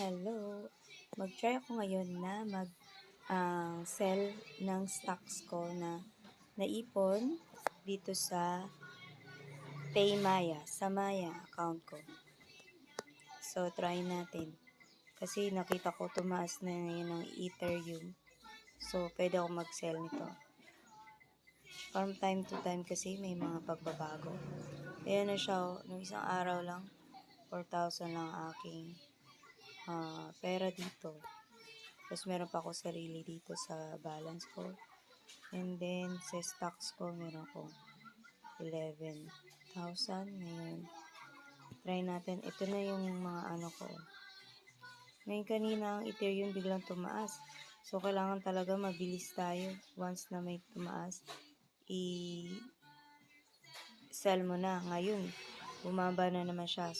Hello! Mag-try ako ngayon na mag ah, ng stocks ko na naipon dito sa Paymaya, sa Maya account ko. So, try natin. Kasi nakita ko tumaas na ngayon ng Ethereum. So, pwede ako mag-sell nito. From time to time kasi may mga pagbabago. Ayan na siya, oh. nung isang araw lang, 4,000 lang aking ah, pera dito. Tapos meron pa ako sarili dito sa balance ko. And then sa stocks ko meron ko 11,000 ngayon. Try natin. Ito na yung mga ano ko. Ngayon kanina ang Ethereum biglang tumaas. So kailangan talaga mabilis tayo. Once na may tumaas, i sell mo na. Ngayon, bumaba na naman siya.